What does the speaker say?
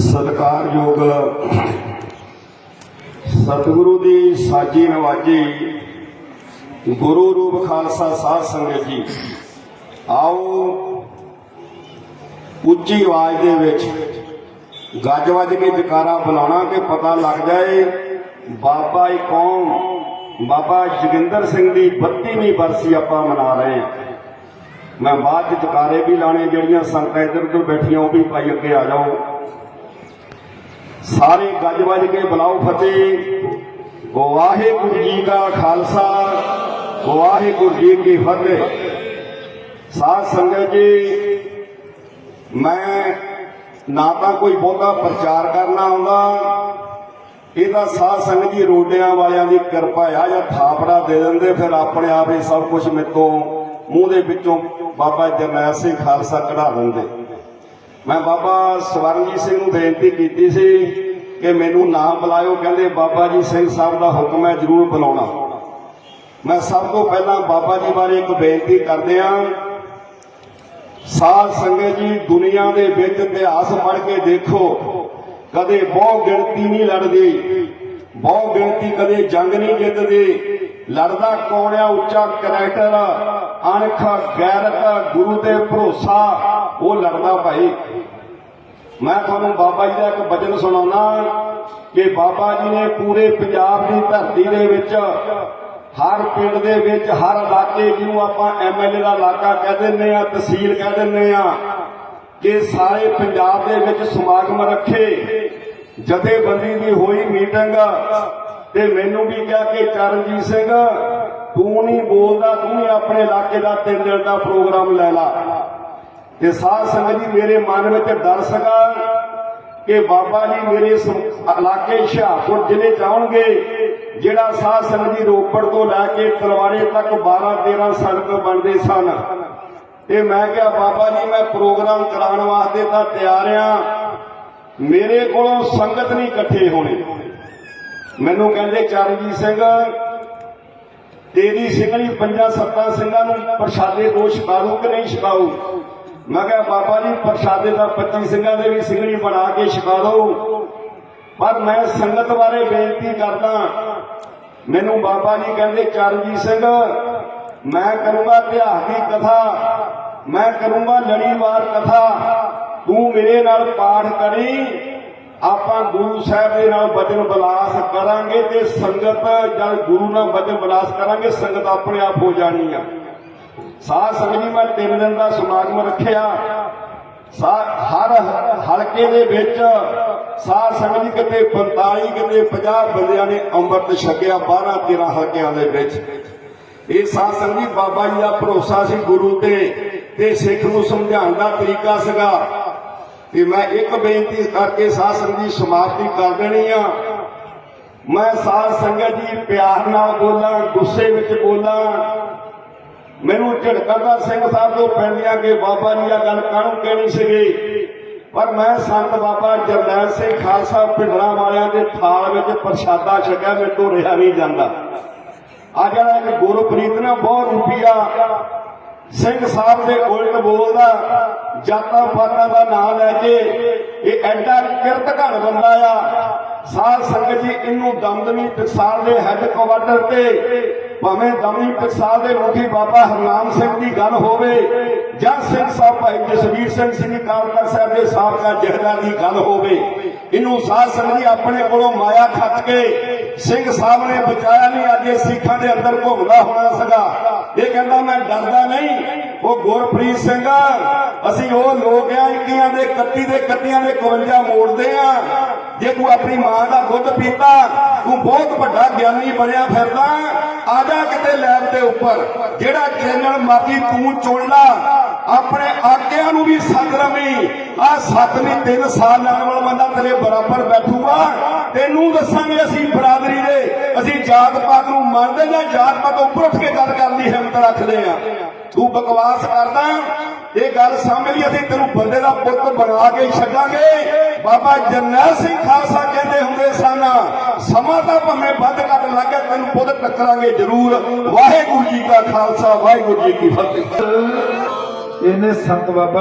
ਸਤਿਕਾਰਯੋਗ ਸਤਿਗੁਰੂ ਦੀ ਸਾਜੀ ਨਵਾਜੀ, ਗੁਰੂ ਰੂਪ ਖਾਲਸਾ ਸਾਧ ਸੰਗਤ ਜੀ, ਆਓ ਉੱਚੀ ਆਵਾਜ਼ ਦੇ ਵਿੱਚ ਗੱਜ ਵੱਜ ਕੇ ਜਕਾਰਾ ਬੁਲਾਉਣਾ ਕਿ ਪਤਾ ਲੱਗ ਜਾਏ, ਬਾਬਾ ਹੀ ਕੌਣ? ਬਾਬਾ ਜੋਗਿੰਦਰ ਸਿੰਘ ਦੀ 32ਵੀਂ ਬਰਸੀ ਆਪਾਂ ਮਨਾ ਰਹੇ ਹਾਂ। ਮੈਂ ਬਾਅਦ ਚ ਜਕਾਰੇ ਵੀ ਲਾਣੇ ਜਿਹੜੀਆਂ ਸੰਗਤਾਂ ਇੱਧਰ ਉੱਧਰ ਬੈਠੀਆਂ, ਉਹ ਵੀ ਭਾਈ ਅੱਗੇ ਆ ਜਾਓ। ਸਾਰੇ ਗੱਜ ਵੱਜ ਕੇ ਬੁਲਾਓ ਫਤਿਹ। ਵਾਹਿਗੁਰੂ ਜੀ ਕਾ ਖਾਲਸਾ, ਵਾਹਿਗੁਰੂ ਜੀ ਕੀ ਫਤਿਹ। ਸਾਧ ਸੰਗਤ ਜੀ, ਮੈਂ ਨਾ ਤਾਂ ਕੋਈ ਬਹੁਤਾ ਪ੍ਰਚਾਰ ਕਰਨਾ ਆਉਂਦਾ। ਇਹਦਾ ਸਾਧ ਸੰਗਤ ਜੀ ਰੋਡਿਆਂ ਵਾਲਿਆਂ ਦੀ ਕਿਰਪਾ ਆ, ਜਾਂ ਥਾਪੜਾ ਦੇ ਦਿੰਦੇ, ਫਿਰ ਆਪਣੇ ਆਪ ਹੀ ਸਭ ਕੁਝ ਮੇਤੋਂ ਮੂੰਹ ਦੇ ਵਿੱਚੋਂ ਬਾਬਾ ਜਰਨੈਲ ਸਿੰਘ ਖਾਲਸਾ ਕਢਾ ਦਿੰਦੇ। ਮੈਂ ਬਾਬਾ ਸਵਰਨਜੀਤ ਸਿੰਘ ਨੂੰ ਬੇਨਤੀ ਕੀਤੀ ਸੀ ਕਿ ਮੈਨੂੰ ਨਾ ਬੁਲਾਇਓ। ਕਹਿੰਦੇ, ਬਾਬਾ ਜੀ ਸਿੰਘ ਸਾਹਿਬ ਦਾ ਹੁਕਮ ਹੈ, ਜ਼ਰੂਰ ਬੁਲਾਉਣਾ। ਮੈਂ ਸਭ ਤੋਂ ਪਹਿਲਾਂ ਬਾਬਾ ਜੀ ਬਾਰੇ ਇੱਕ ਬੇਨਤੀ ਕਰਦੇ ਹਾਂ। ਸਾਧ ਸੰਗਤ ਜੀ, ਦੁਨੀਆ ਦੇ ਵਿੱਚ ਇਤਿਹਾਸ ਪੜ੍ਹ ਕੇ ਦੇਖੋ, ਕਦੇ ਬਹੁ ਗਿਣਤੀ ਨਹੀਂ ਲੜਦੀ, ਬਹੁ ਗਿਣਤੀ ਕਦੇ ਜੰਗ ਨਹੀਂ ਜਿੱਤਦੀ ਲੜਦਾ ਕੌਣ ਉੱਚਾ ਕਰੈਕਟਰ, ਅਣਖ ਗੈਰਤ, ਗੁਰੂ ਤੇ ਭਰੋਸਾ, ਉਹ ਲੜਦਾ ਭਾਈ। ਮੈਂ ਤੁਹਾਨੂੰ ਬਾਬਾ ਜੀ ਦਾ ਇੱਕ ਬਚਨ ਸੁਣਾਉਣਾ ਕਿ ਬਾਬਾ ਜੀ ਨੇ ਪੂਰੇ ਪੰਜਾਬ ਦੀ ਧਰਤੀ ਦੇ ਵਿੱਚ, ਹਰ ਪਿੰਡ ਦੇ ਵਿੱਚ, ਹਰ ਇਲਾਕੇ ਜਿਹਨੂੰ ਆਪਾਂ ਐਮਐਲਏ ਦਾ ਇਲਾਕਾ ਕਹਿ ਦਿੰਦੇ ਆ ਤਹਿਸੀਲ ਕਹਿ ਦਿੰਦੇ ਆ ਕਿ ਸਾਰੇ ਪੰਜਾਬ ਦੇ ਵਿੱਚ ਸਮਾਗਮ ਰੱਖੇ। ਜਥੇਬੰਦੀ ਦੀ ਹੋਈ ਮੀਟਿੰਗ ਤੇ ਮੈਨੂੰ ਵੀ ਕਿਹਾ ਕਿ ਚਰਨਜੀਤ ਸਿੰਘ, ਤੂੰ ਨਹੀਂ ਬੋਲਦਾ, ਤੂੰ ਹੀ ਆਪਣੇ ਇਲਾਕੇ ਦਾ ਤਿੰਨ ਦਿਨ ਦਾ ਪ੍ਰੋਗਰਾਮ ਲੈ ਲਾ। ਤੇ ਸਾਧ ਸੰਗਤ ਜੀ, ਮੇਰੇ ਮਨ ਵਿੱਚ ਡਰ ਸਗਾ ਕਿ ਬਾਬਾ ਜੀ ਮੇਰੇ ਇਲਾਕੇ ਹੁਸ਼ਿਆਰਪੁਰ ਜ਼ਿਲ੍ਹੇ ਚ ਆਉਣਗੇ, ਜਿਹੜਾ ਸਾਧ ਸੰਗਤ ਜੀ ਰੋਪੜ ਤੋਂ ਲੈ ਕੇ ਤਲਵਾੜੇ ਤੱਕ 12 13 ਸੰਗਤ ਬਣਦੇ ਸਨ। ਤੇ ਮੈਂ ਕਿਹਾ, ਬਾਬਾ ਜੀ, ਮੈਂ ਪ੍ਰੋਗਰਾਮ ਕਰਾਉਣ ਵਾਸਤੇ ਤਾਂ ਤਿਆਰ ਆ। ਮੇਰੇ ਕੋਲੋਂ ਸੰਗਤ ਨਹੀਂ ਇਕੱਠੇ ਹੋਣੇ। ਮੈਨੂੰ ਕਹਿੰਦੇ ਚਰਨਜੀਤ ਸਿੰਘ, ਤੇਰੀ ਸਿੰਘਣੀ ਪੰਜਾਂ ਸੱਤਾਂ ਸਿੰਘਾਂ ਨੂੰ ਪ੍ਰਸ਼ਾਦੇ ਦੋ ਛਕਾਉ ਕਿ ਨਹੀਂ ਛਕਾਉ ਮੈਂ ਕਿਹਾ, ਬਾਬਾ ਜੀ, ਪ੍ਰਸ਼ਾਦੇ ਦਾ 25 ਸਿੰਘਾਂ ਦੇ ਵੀ ਸਿੰਘਣੀ ਬਣਾ ਕੇ ਛਕਾ ਦਿਓ ਪਰ ਮੈਂ ਸੰਗਤ ਬਾਰੇ ਬੇਨਤੀ ਕਰਦਾ, ਮੈਨੂੰ ਬਾਬਾ ਜੀ ਕਹਿੰਦੇ, ਚਰਨਜੀਤ ਸਿੰਘ, ਮੈਂ ਕਰੂੰਗਾ ਇਤਿਹਾਸ ਦੀ ਕਥਾ, ਮੈਂ ਕਰੂੰਗਾ ਲੜੀਵਾਰ ਕਥਾ, ਤੂੰ ਮੇਰੇ ਨਾਲ ਪਾਠ ਕਰੀ ਆਪਾਂ ਗੁਰੂ ਸਾਹਿਬ ਦੇ ਨਾਲ ਬਚਨ ਬਲਾਸ ਕਰਾਂਗੇ ਤੇ ਸੰਗਤ ਜਦ ਗੁਰੂ ਨਾਲ ਬਚਨ ਬਲਾਸ ਕਰਾਂਗੇ, ਸੰਗਤ ਆਪਣੇ ਆਪ ਹੋ ਜਾਣੀ ਆ। ਸਾਧ ਸੰਗਤ ਜੀ, ਮੈਂ ਤਿੰਨ ਦਿਨ ਦਾ ਸਮਾਗਮ ਰੱਖਿਆ। ਹਰ ਹਲਕੇ ਦੇ ਵਿੱਚ ਸਾਧ ਸੰਗਤ ਜੀ, ਕਿਤੇ 45 ਕਿਤੇ 50 ਬੰਦਿਆਂ ਨੇ ਅੰਮ੍ਰਿਤ ਛਕਿਆ 12 13 ਹਲਕਿਆਂ ਦੇ ਵਿੱਚ। ਇਹ ਸਾਧ ਸੰਗਤ ਜੀ, ਬਾਬਾ ਜੀ ਦਾ ਭਰੋਸਾ ਸੀ ਗੁਰੂ ਤੇ ਤੇ ਸਿੱਖ ਨੂੰ ਸਮਝਾਉਣ ਦਾ ਤਰੀਕਾ ਸੀਗਾ। ਤੇ ਮੈਂ ਇੱਕ ਬੇਨਤੀ ਕਰਕੇ ਸਾਧ ਸੰਗਤ ਜੀ ਸਮਾਪਤੀ ਕਰ ਦੇਣੀ ਆ। ਮੈਂ ਸਾਧ ਸੰਗਤ ਜੀ ਪਿਆਰ ਨਾਲ ਬੋਲਾਂ, ਗੁੱਸੇ ਵਿੱਚ ਬੋਲਾਂ। ਮੈਨੂੰ ਝੜਕਦਾ ਸਿੰਘ ਸਾਹਿਬ ਤੋਂ ਪੈਂਦੀਆਂ ਕਿ ਬਾਬਾ ਜੀ ਆ ਗੱਲ ਕਾਹਨੂੰ ਕਹਿਣੀ ਸੀਗੀ? ਪਰ ਮੈਂ ਸੰਤ ਬਾਬਾ ਜਰਨੈਲ ਸਿੰਘ ਖਾਲਸਾ ਪਿੰਡਰਾਂ ਵਾਲਿਆਂ ਦੇ ਥਾਲ ਵਿੱਚ ਪ੍ਰਸ਼ਾਦਾ ਛਕਿਆ, ਮੇਰੇ ਤੋਂ ਰਿਹਾ ਨਹੀਂ ਜਾਂਦਾ। ਅੱਜ ਵਾਲਾ ਇੱਕ ਗੁਰਪ੍ਰੀਤ ਨੇ ਬਹੁਤ ਰੁਪਿਆ ਸਿੰਘ ਸਾਹਿਬ ਦੇ ਉਲਟ ਬੋਲਦਾ, ਜਾਤਾਂ ਪਾਤਾਂ ਦਾ ਨਾਮ ਲੈ ਕੇ ਇਹ ਐਡਾ ਕਿਰਤ ਘਣ ਬੰਦਾ ਆ। ਸਾਧ ਸੰਗਤ ਜੀ, ਇਹਨੂੰ ਦਮਦਮੀ ਟਕਸਾਲ ਦੇ ਹੈੱਡ ਕੁਆਟਰ ਤੇ ਭਾਵੇਂ ਦਮਦਮੀ ਟਕਸਾਲ ਦੇ ਮੁਖੀ ਬਾਬਾ ਹਰਨਾਮ ਸਿੰਘ ਦੀ ਗੱਲ ਹੋਵੇ ਜਾਂ ਸਿੰਘ ਸਾਹਿਬ ਭਾਈ ਜਸਵੀਰ ਸਿੰਘ ਸਿੰਘ ਕਾਲਕਾ ਸਾਹਿਬ ਦੇ ਸਾਬਕਾ ਜਹਦਾਰ ਦੀ ਗੱਲ ਹੋਵੇ, ਇਹਨੂੰ ਸਾਧ ਸੰਗਤ ਜੀ ਆਪਣੇ ਕੋਲੋਂ ਮਾਇਆ ਖੱਟ ਕੇ ਸਿੰਘ ਸਾਹਿਬ ਨੇ ਬਚਾਇਆ ਨਹੀਂ, ਅੱਜ ਇਹ ਸਿੱਖਾਂ ਦੇ ਅੰਦਰ ਘੁੰਮਦਾ ਹੋਣਾ ਸੀਗਾ। ਇਹ ਕਹਿੰਦਾ ਮੈਂ ਡਰਦਾ ਨਹੀਂ। ਉਹ ਗੁਰਪ੍ਰੀਤ ਸਿੰਘ, ਅਸੀਂ ਉਹ ਲੋਕ ਆ, ਇੱਕੀਆਂ ਦੇ 31 ਦੇ 31 ਦੇ 51 ਮੋੜਦੇ ਆ। ਜੇ ਤੂੰ ਆਪਣੀ ਮਾਂ ਦਾ ਦੁੱਧ ਪੀਤਾ, ਤੂੰ ਬਹੁਤ ਵੱਡਾ ਗਿਆਨੀ ਬਣਿਆ ਫਿਰਦਾ। ਆ ਜਾ ਕਿਤੇ ਲੈਬ ਦੇ ਉੱਪਰ। ਜਿਹੜਾ ਚੈਨਲ ਮਾਫ਼ੀ ਤੂੰ ਚੁਣ ਲਾ। ਆਪਣੇ ਆਗਿਆਂ ਨੂੰ ਵੀ ਸੱਦ ਰਵੀ ਆ ਸੱਤ ਨਹੀਂ, ਤਿੰਨ ਸਾਲ ਲੈਣ ਵਾਲਾ ਬੰਦਾ ਤੇਰੇ ਬਰਾਬਰ ਬੈਠੂਗਾ। ਤੈਨੂੰ ਦੱਸਾਂਗੇ ਅਸੀਂ ਬਰਾਦਰੀ ਦੇ। ਅਸੀਂ ਜਾਤ ਪਾਤ ਨੂੰ ਮੰਨਦੇ ਜਾਂ ਜਾਤ ਪਾਤ ਉੱਪਰ ਉੱਠ ਕੇ ਗੱਲ ਕਰਨ ਦੀ ਹਿੰਮਤ ਰੱਖਦੇ ਆ ਤੂੰ ਬਕਵਾਸ ਕਰਦਾ, ਇਹ ਗੱਲ ਸਮਝ ਲਈ ਅਸੀਂ ਤੈਨੂੰ ਬੰਦੇ ਦਾ ਪੁੱਤ ਬਣਾ ਕੇ ਛੱਡਾਂਗੇ। ਬਾਬਾ ਜਰਨੈਲ ਸਿੰਘ ਖਾਲਸਾ ਕਹਿੰਦੇ ਹੁੰਦੇ ਸਨ, ਸਮਾਂ ਤਾਂ ਭਾਵੇਂ ਵੱਧ ਘੱਟ ਲੱਗੇ, ਤੈਨੂੰ ਪੁੱਤ ਟੱਕਰਾਂਗੇ ਜ਼ਰੂਰ। ਵਾਹਿਗੁਰੂ ਜੀ ਕਾ ਖਾਲਸਾ, ਵਾਹਿਗੁਰੂ ਜੀ ਕੀ ਫਤਿਹ। ਇਹਨੇ ਸੰਤ ਬਾਬਾ